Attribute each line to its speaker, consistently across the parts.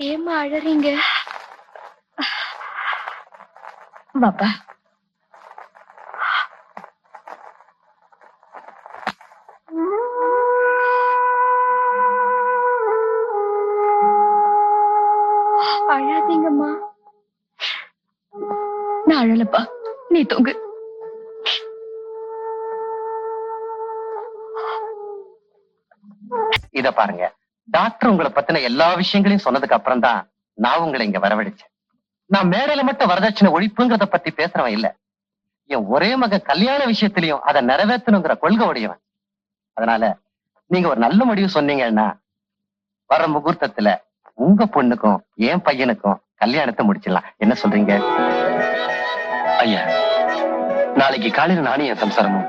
Speaker 1: ஏமா அழறீங்க? வாப்பா. அழாதீங்கம்மா. நான் அழலப்பா. நீ தூங்கு.
Speaker 2: இத பாருங்க. டாக்டர் உங்களை பத்தின எல்லா விஷயங்களையும் சொன்னதுக்கு அப்புறம் தான் நான் உங்களை இங்க வரவழைச்சேன். நான் மேடையில மட்டும் வரதட்சணை ஒழிப்புங்கிறத பத்தி பேசுறவன் இல்ல. என் ஒரே மகன் கல்யாண விஷயத்திலையும் அதை நிறைவேற்றணுங்கிற கொள்கை உடையவன். அதனால நீங்க ஒரு நல்ல முடிவு சொன்னீங்கன்னா வர முகூர்த்தத்துல உங்க பொண்ணுக்கும் என் பையனுக்கும் கல்யாணத்தை முடிச்சிடலாம். என்ன சொல்றீங்க? ஐயா நாளைக்கு காலையில் நானும் என் சம்சாரமும்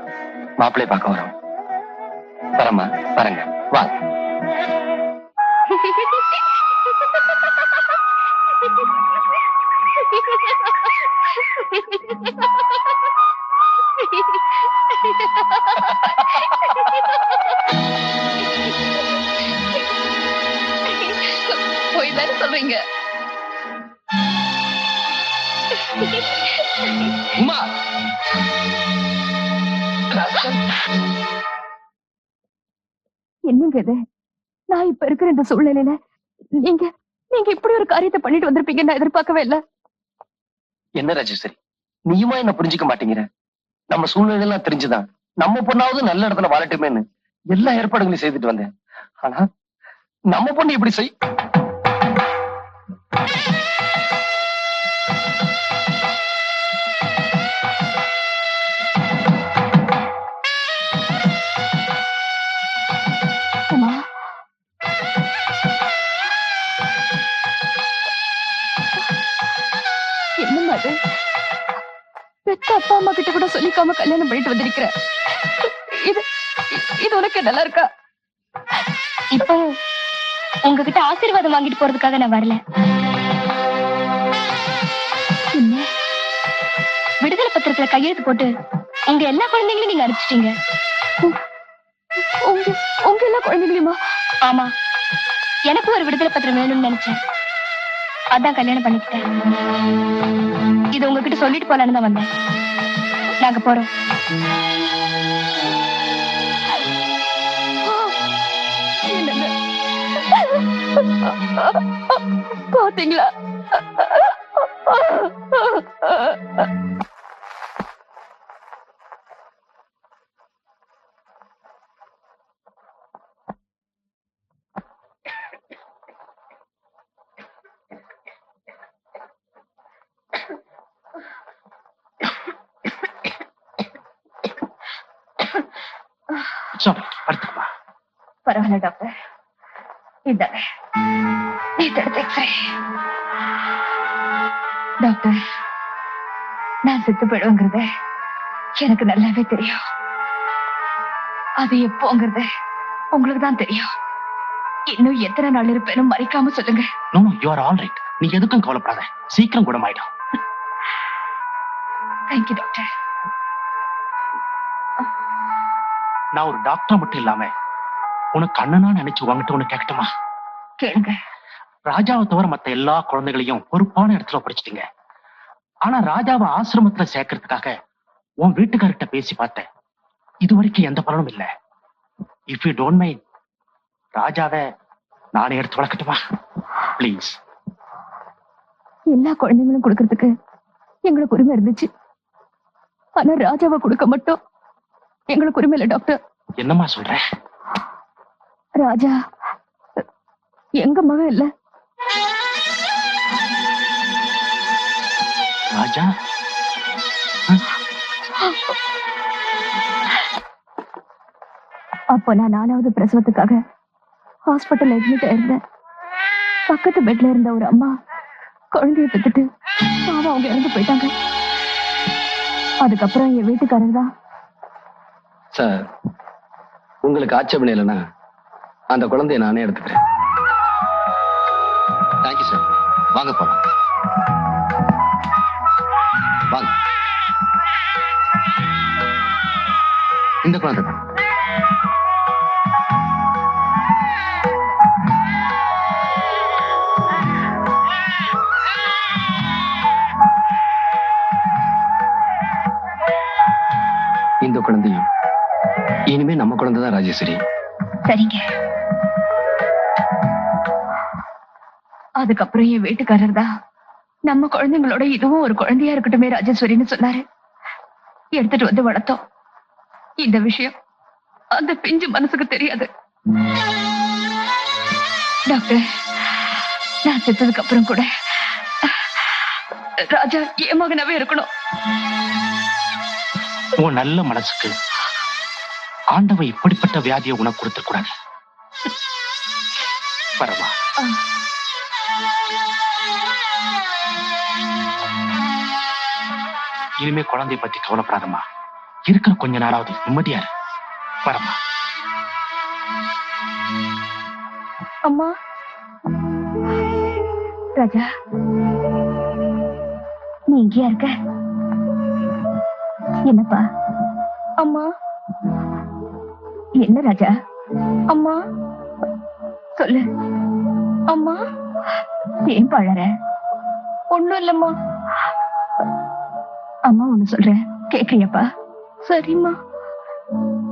Speaker 2: மாப்பிள்ளை பார்க்க வரோம். வரமா வரங்க. வாங்க
Speaker 1: போய் தானே சொல்றீங்க
Speaker 2: உமா
Speaker 1: என்னங்க இது? நான் இப்ப இருக்கிற இந்த சூழ்நிலையில நீங்க நீங்க இப்படி ஒரு காரியத்தை பண்ணிட்டு வந்திருப்பீங்க நான் எதிர்பார்க்கவே இல்ல.
Speaker 2: என்ன ராஜேஸ்வரி? நீயுமா என்ன புரிஞ்சுக்க மாட்டேங்கிற? நம்ம சூழ்நிலை எல்லாம் தெரிஞ்சுதான். நம்ம பொண்ணாவது நல்ல இடத்துல வாழட்டுமேன்னு எல்லா ஏற்பாடுகளையும் செய்துட்டு வந்தேன். ஆனா நம்ம பொண்ணு இப்படி செய்
Speaker 1: அப்பா அம்மா கிட்ட கூட சொல்லிக்காம கல்யாணம் பண்ணிட்டு வந்திருக்கிற. இது இது உனக்கு நல்லா இருக்கா?
Speaker 3: இப்போ உங்ககிட்ட ஆசீர்வாதம் வாங்கிட்டு போறதுக்காக நான் வரல. விடுதலை பத்திரத்துல கையெழுத்து போட்டு உங்க எல்லா குழந்தைங்களையும் நீங்க அனுப்பிச்சிட்டீங்க.
Speaker 1: உங்க உங்க எல்லா குழந்தைங்களையுமா?
Speaker 3: ஆமா. எனக்கு ஒரு விடுதலை பத்திரம் வேணும்னு நினைச்சேன். அதான் கல்யாணம் பண்ணிக்கிட்டேன். இது உங்ககிட்ட சொல்லிட்டு போலான்னு தான் வந்தேன். நாங்க போறோம்.
Speaker 1: பாத்தீங்களா? பரவாயில்ல டாக்டர் இந்தாங்க டாக்டர் நான் செத்து போயிடுவேங்கிறது எனக்கு நல்லாவே தெரியும் அது எப்போங்கிறது உங்களுக்கு தான் தெரியும் இன்னும் எத்தனை நாள் இருப்பேன்னு மறைக்காம சொல்லுங்க
Speaker 4: no you are all right நீ எதுக்கும் கவலைப்படாத சீக்கிரம் குணமாயிடும்
Speaker 1: தேங்க்யூ டாக்டர்
Speaker 4: நான் ஒரு டாக்டர் மட்டும் இல்லாம உனக்கு அண்ணனா நினைச்சு உங்ககிட்ட ஒண்ணு கேட்கட்டுமா
Speaker 1: கேளுங்க.
Speaker 4: ராஜாவை தவிர மத்த எல்லா குழந்தைகளையும் பொறுப்பான இடத்துல படிச்சிட்டீங்க ஆனா ராஜாவை ஆசிரமத்துல சேர்க்கறதுக்காக உன் வீட்டுக்காரர்கிட்ட பேசி பார்த்தேன். இது வரைக்கும் எந்த பலனும் இல்ல. இஃப் யூ டோன்ட் மைண்ட் ராஜாவை நானே எடுத்து வளர்க்கட்டுமா? ப்ளீஸ்
Speaker 1: எல்லா குழந்தைங்களும் கொடுக்கறதுக்கு எங்களுக்கு உரிமை இருந்துச்சு. ஆனா ராஜாவை கொடுக்க மட்டும் எங்களுக்கு உரிமை இல்லை டாக்டர்.
Speaker 4: என்னம்மா சொல்ற?
Speaker 1: ராஜா எங்க மகன் இல்ல?
Speaker 4: ராஜா?
Speaker 1: அப்போ நான் நாலாவது பிரசவத்துக்காக ஹாஸ்பிட்டல் அட்மிட் ஆயிருந்தேன். பக்கத்து பெட்ல இருந்த ஒரு அம்மா குழந்தைய பெத்துட்டு பாவம் அவங்க இறந்து போயிட்டாங்க. அதுக்கப்புறம் என் வீட்டுக்காரர் தான்.
Speaker 2: சார் உங்களுக்கு ஆட்சேபணம் இல்லைன்னா அந்த குழந்தைய நானே எடுத்துக்கிறேன். தேங்க்யூ சார் வாங்க போலாம். வாங்க. இந்த குழந்தை இந்த குழந்தையும் இனிமே நம்ம குழந்தைதான்
Speaker 4: ராஜேஸ்வரி.
Speaker 3: சரிங்க.
Speaker 1: அதுக்கப்புறம் என் வீட்டுக்காரர் தான். நம்ம குழந்தைங்களோட இதுவும் ஒரு குழந்தையா இருக்கட்டுமே ராஜேஸ்வரின்னு சொன்னாரு. எடுத்துட்டு வந்து வளர்த்தோம். இந்த விஷயம் அந்த பிஞ்சு மனசுக்கு தெரியாது. டாக்டர் நான் செத்ததுக்கு அப்புறம் கூட ராஜா என் மகனாவே இருக்கணும்.
Speaker 4: உன் நல்ல மனசுக்கு ஆண்டவன் இப்படிப்பட்ட வியாதியை உனக்கு கொடுத்துட கூடாது. பரவா. இனிமே குழந்தைய பத்தி கவலைப்படாதம்மா. இருக்கிற கொஞ்ச நாளாவது நிம்மதியா வரம்மா.
Speaker 1: அம்மா. ராஜா. நீ இங்கேயா இருக்க? என்னப்பா? அம்மா. என்ன ராஜா? அம்மா. சொல்லு. அம்மா. ஏன் பழற? ஒண்ணும் இல்லம்மா. அம்மா ஒண்ணு சொல்றேன். கேக்குறியாப்பா சரிம்மா.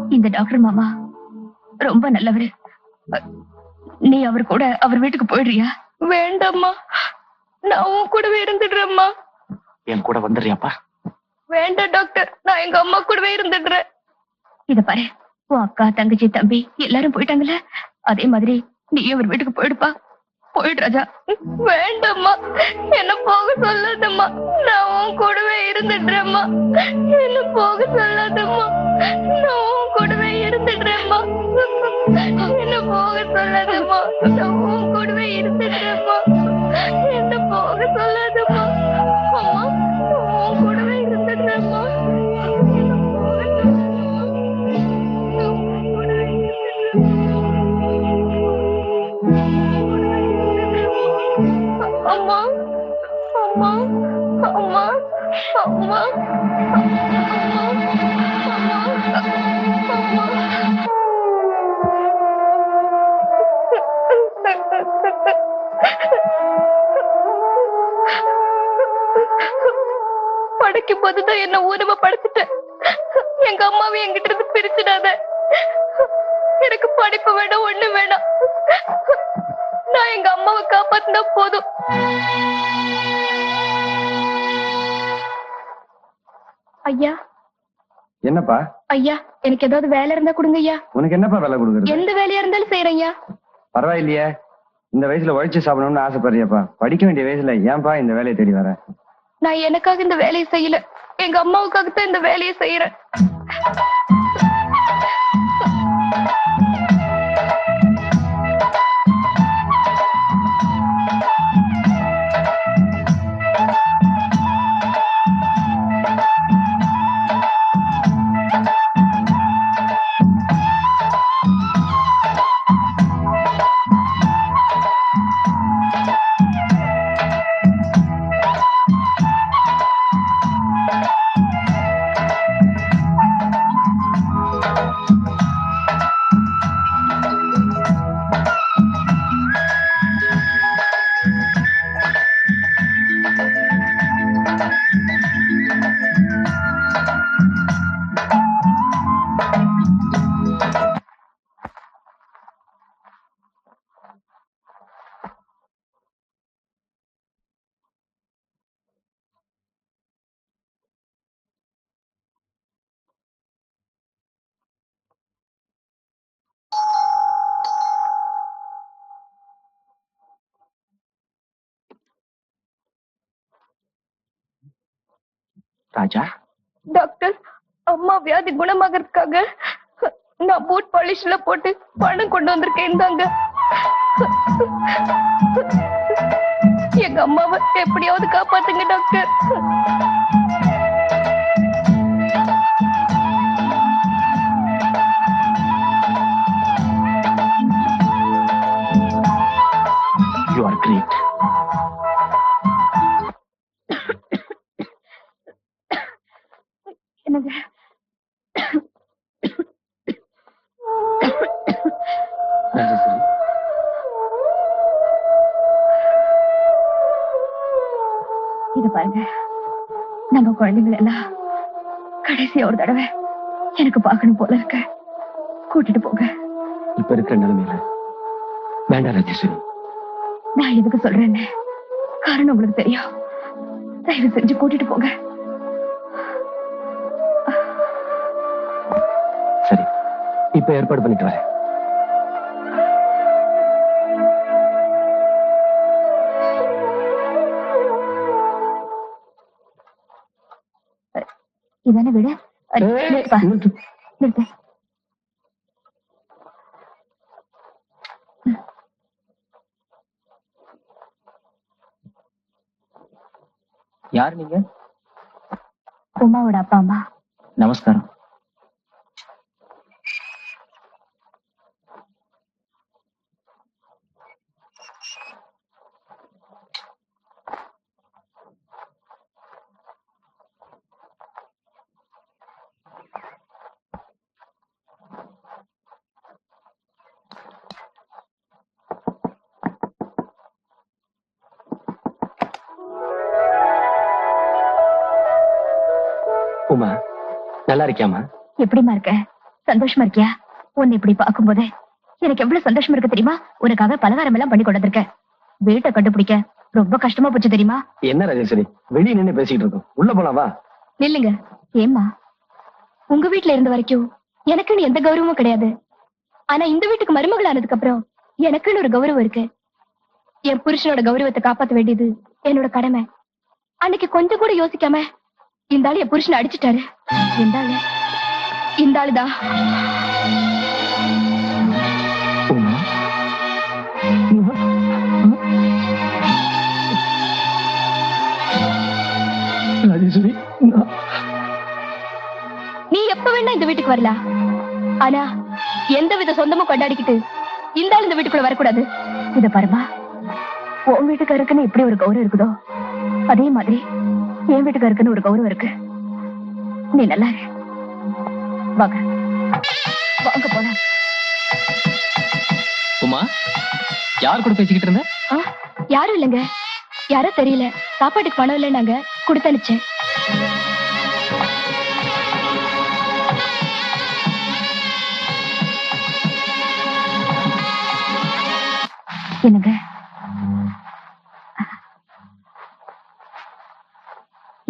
Speaker 1: இந்த டாக்டர் மாமா ரொம்ப நல்லவரு. நீ அவர் கூட அவர் வீட்டுக்கு போயிடுறியா? வேண்டாம்மா. நான் உன் கூடவே இருந்துடுறேம்மா.
Speaker 4: என் கூட வந்துடுறியாப்பா?
Speaker 1: வேண்டாம் டாக்டர் நான் எங்க அம்மா கூடவே இருந்துடுறேன். இத பாரு. உன் அக்கா தங்கச்சி தம்பி எல்லாரும் போயிட்டாங்கல்ல? அதே மாதிரி நீ அவர் வீட்டுக்கு போயிடுப்பா. போயிடு ராஜா வேண்டாம்மா. என்ன போக சொல்லாதம்மா. நான் உன் கூடவே இருந்துடுறேம்மா. என்ன போக சொல்லாதம்மா. நான் உன் கூடவே இருந்துடுறேம்மா. என்ன போக சொல்லாதம்மா. நான் உன் கூடவே இருந்துடுறேம்மா. என்ன போக சொல்லாதம்மா. என்ன ஊனமா படைச்சிட்டேன் எங்க அம்மாவை என்கிட்ட இருந்து பிரிச்சிடாத. எனக்கு படிப்பு வேண்டாம் ஒண்ணு வேணாம். நான் எங்க அம்மாவை காப்பாத்தினா போதும். ஐயா.
Speaker 2: என்னப்பா?
Speaker 1: ஐயா எனக்கு ஏதாவது வேலை இருந்தா கொடுங்க ஐயா.
Speaker 2: உனக்கு என்னப்பா வேலை கொடுக்குறது?
Speaker 1: எந்த வேலையா இருந்தாலும் செய்யறேன் ஐயா.
Speaker 2: பரவாயில்லையே. இந்த வயசுல உழைச்சு சாப்பிடணும்னு ஆசைப்படுறியாப்பா. படிக்க வேண்டிய வயசுல ஏன்பா இந்த வேலையை தேடி வர?
Speaker 1: நான் எனக்காக இந்த வேலையை செய்யல. எங்க அம்மாவுக்காக தான் இந்த வேலையை செய்யறேன்
Speaker 4: ராஜா?
Speaker 1: டாக்டர் அம்மா வியாதி குணமாகறதுக்காக நான் பூட் பாலிஷ்ல போட்டு பணம் கொண்டு வந்திருக்கேன் இந்தாங்க எங்க அம்மாவை எப்படியாவது காப்பாத்துங்க டாக்டர்.
Speaker 4: யூ ஆர் கிரேட்
Speaker 1: இது பாருங்க. நம்ம குழந்தைங்களை எல்லாம் கடைசியா ஒரு தடவை எனக்கு பார்க்கணும் போல இருக்க. கூட்டிட்டு போங்க.
Speaker 5: இப்ப இருக்கிற நிலைமையில வேண்டாம் ராஜேஸ்வரி
Speaker 1: நான் எதுக்கு சொல்றேன்னு காரணம் உங்களுக்கு தெரியும். தயவு செஞ்சு கூட்டிட்டு போங்க.
Speaker 5: சரி இப்ப ஏற்பாடு பண்ணிட்டு வரேன். யார் நீங்க?
Speaker 1: உமாவோட அப்பா அம்மா
Speaker 5: நமஸ்காரம். நல்லா இருக்கியாமா
Speaker 1: எப்படிம்மா இருக்க? சந்தோஷமா இருக்கியா? உன்னை இப்படி பார்க்கும்போது எனக்கு எவ்வளவு சந்தோஷமா இருக்கு தெரியுமா? உனக்காக பலகாரம் எல்லாம் பண்ணி கொண்டு வந்திருக்கேன் வீட்டை கண்டுபிடிக்க ரொம்ப கஷ்டமா போச்சு தெரியுமா?
Speaker 5: என்ன ராஜேஸ்வரி வெளியே நின்னு பேசிக்கிட்டு இருக்கோம். உள்ள போலாம் வா.
Speaker 1: நில்லுங்க. ஏம்மா? உங்க வீட்ல இருந்த வரைக்கும் எனக்குன்னு எந்த கௌரவமும் கிடையாது. ஆனா இந்த வீட்டுக்கு மருமகள் ஆனதுக்கு அப்புறம் எனக்குன்னு ஒரு கௌரவம் இருக்கு. என் புருஷனோட கௌரவத்தை காப்பாத்த வேண்டியது என்னோட கடமை. அன்னைக்கு கொஞ்சம் கூட யோசிக்காம இந்த ஆளு என் புருஷனை அடிச்சிட்டாரு. இந்த ஆளு இந்த நீ எப்ப வேணா இந்த வீட்டுக்கு வரலாம். ஆனா எந்த வித சொந்தமும் கொண்டாடிக்கிட்டு இந்த ஆள் இந்த வீட்டுக்குள்ள வரக்கூடாது. இத பாருமா உன் வீட்டுக்காருக்குன்னு இப்படி ஒரு கௌரவம் இருக்குதோ? அதே மாதிரி என் வீட்டுக்காருக்குன்னு ஒரு கௌரவம் இருக்கு. நீ நல்லா. வாங்க. வாங்க போலாம்.
Speaker 5: உமா யார் கூட பேசிக்கிட்டு இருந்த?
Speaker 1: யாரும் இல்லைங்க. யாரோ தெரியல. சாப்பாட்டுக்கு பணம் இல்லைன்னாங்க. கொடுத்தனுச்சேன் என்னங்க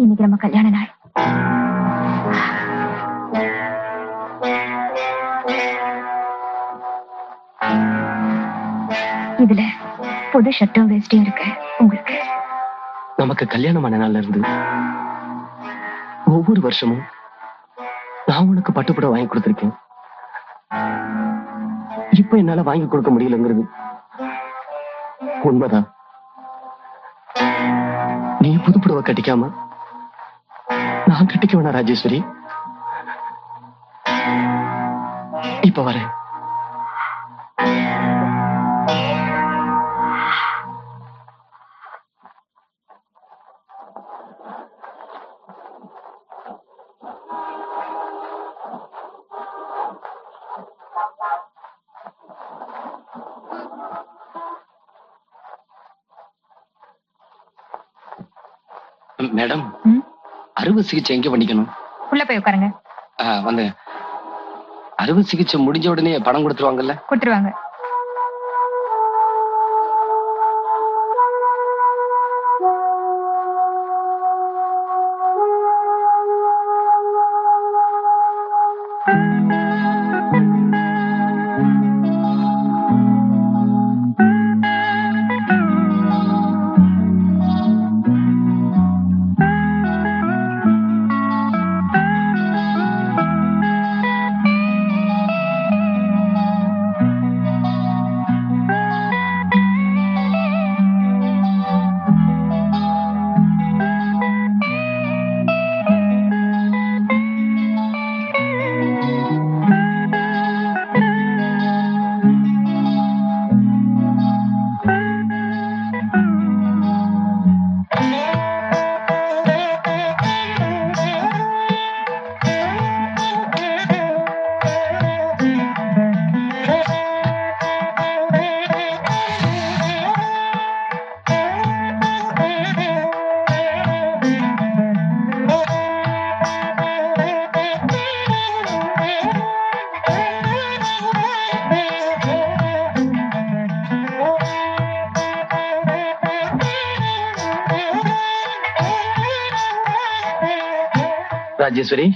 Speaker 1: இன்னைக்கு நம்ம கல்யாண நாள். இதுல புது ஷர்ட்டும் வேஸ்டியும் இருக்கு. உங்களுக்கு?
Speaker 5: நமக்கு கல்யாணமான நாள்ல இருந்து ஒவ்வொரு வருஷமும் நான் உனக்கு பட்டுப்பட வாங்கி கொடுத்துருக்கேன். இப்ப என்னால வாங்கி கொடுக்க முடியலங்கிறது உண்மைதான். நீ புதுப்புடவை கட்டிக்காம நான் கட்டிக்க வேணாம் ராஜேஸ்வரி அறுவை சிகிச்சை எங்க பண்ணிக்கணும்?
Speaker 1: உள்ள போய் உட்காருங்க.
Speaker 5: வந்து. அறுவை சிகிச்சை முடிஞ்ச உடனே பணம் கொடுத்துருவாங்கல்ல?
Speaker 1: கொடுத்துருவாங்க.
Speaker 5: ராஜேஸ்வரி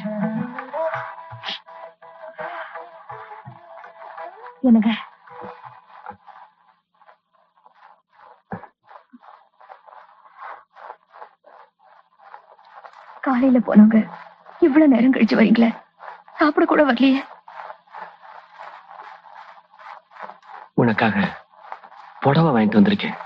Speaker 1: என்னங்க? காலையில போனவங்க இவ்வளவு நேரம் கழிச்சு வரீங்களே? சாப்பிட கூட வரலையே.
Speaker 5: உனக்காக புடவை வாங்கிட்டு வந்திருக்கேன்.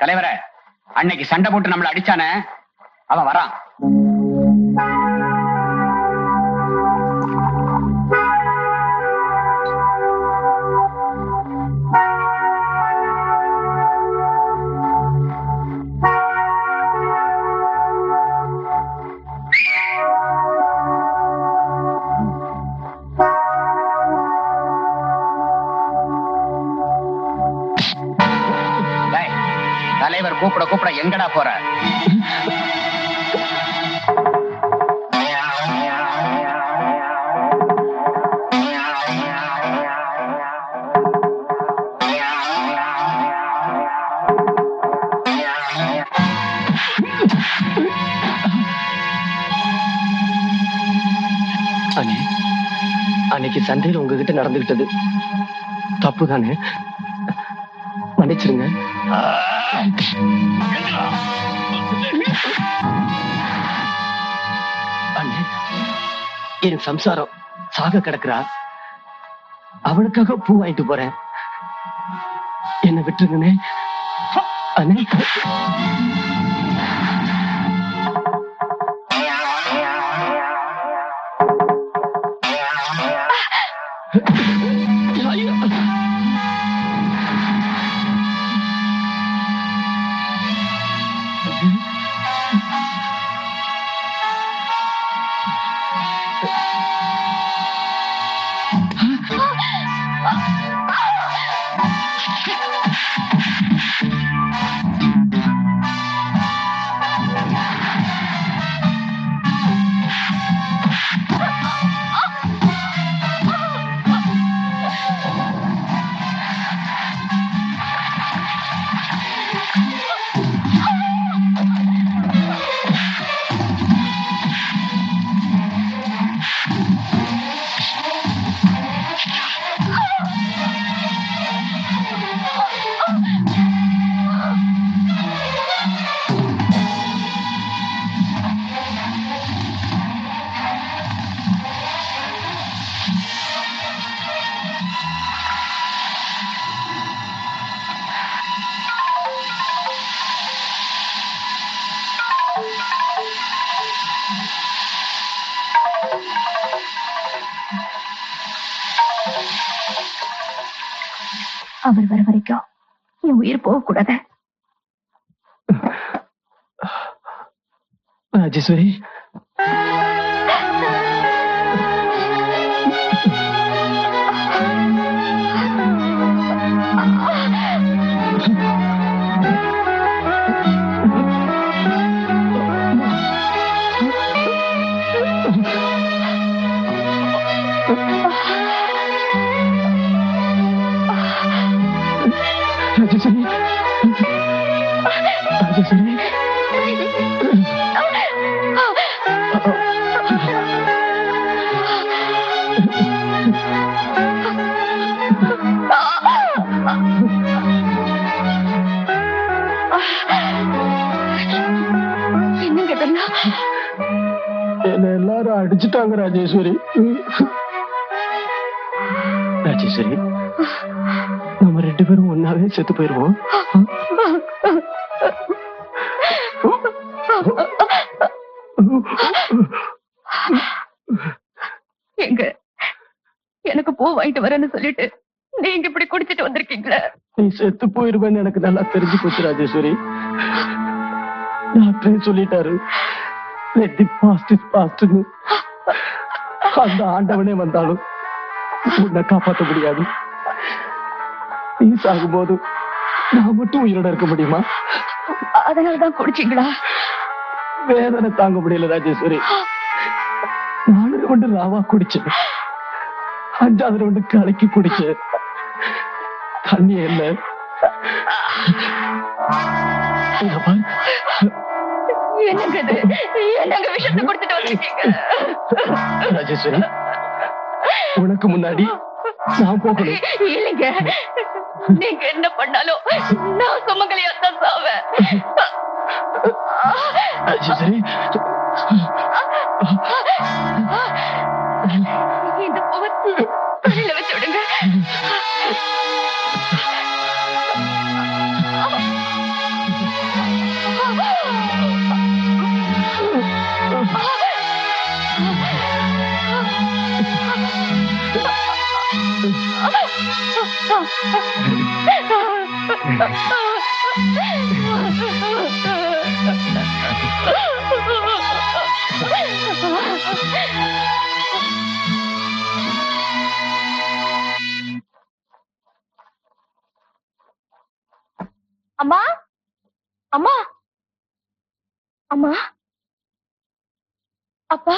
Speaker 6: தலைவர அன்னைக்கு சண்டை போட்டு நம்மள அடிச்சானே அவன் வரான். கூப்பிட கூப்பிட எங்கடா போற?
Speaker 5: அன்னைக்கு சண்டையில உங்ககிட்ட நடந்துகிட்டது தப்பு தானே மன்னிச்சிருங்க அண்ணே என் சம்சாரம் சாக கிடக்குறா. அவளுக்காக பூ வாங்கிட்டு போறேன். என்ன விட்டுருங்கண்ணே. அண்ணே.
Speaker 1: அவர் வர வரைக்கும் என் உயிர் போக
Speaker 5: ராஜேஸ்வரி என்ன எல்லாரும் அடிச்சுட்டாங்க ராஜேஸ்வரி. ராஜேஸ்வரி நம்ம ரெண்டு பேரும் ஒன்னாவே செத்து போயிருவோம். எங்க?
Speaker 1: எனக்கு பூ வாங்கிட்டு வரேன்னு சொல்லிட்டு நீங்க இப்படி குடிச்சிட்டு வந்திருக்கீங்களா?
Speaker 5: நீ செத்து போயிருவேன்னு எனக்கு நல்லா தெரிஞ்சு போச்சு ராஜேஸ்வரி. டாக்டரே சொல்லிட்டாரு. Past is past ன்னு. அந்த ஆண்டவனே வந்தாலும் உன்னை காப்பாத்த முடியாது. நீ சாகும்போது நான் மட்டும் உயிரோட இருக்க முடியுமா?
Speaker 1: அதனாலதான் குடிச்சீங்களா?
Speaker 5: வேதனை தாங்க முடியல ராஜேஸ்வரி. நாலு கொண்டு ராவா குடிச்சேன். அஞ்சாவது ரெண்டு கலக்கி குடிச்சேன். தண்ணி பாரு.
Speaker 1: என்னங்க இது என்னங்க விஷத்தை கொடுத்துட்டு
Speaker 5: ராஜேஸ்வரி உனக்கு முன்னாடி நான் போகணும்.
Speaker 1: இல்லைங்க. நீங்க என்ன பண்ணாலும் நான் சுமங்கலியா தான் சாவேன்.
Speaker 5: ராஜேஸ்வரி.
Speaker 1: இந்த பூவை தலையில வச்சு விடுங்க. அம்மா அம்மா அம்மா அப்பா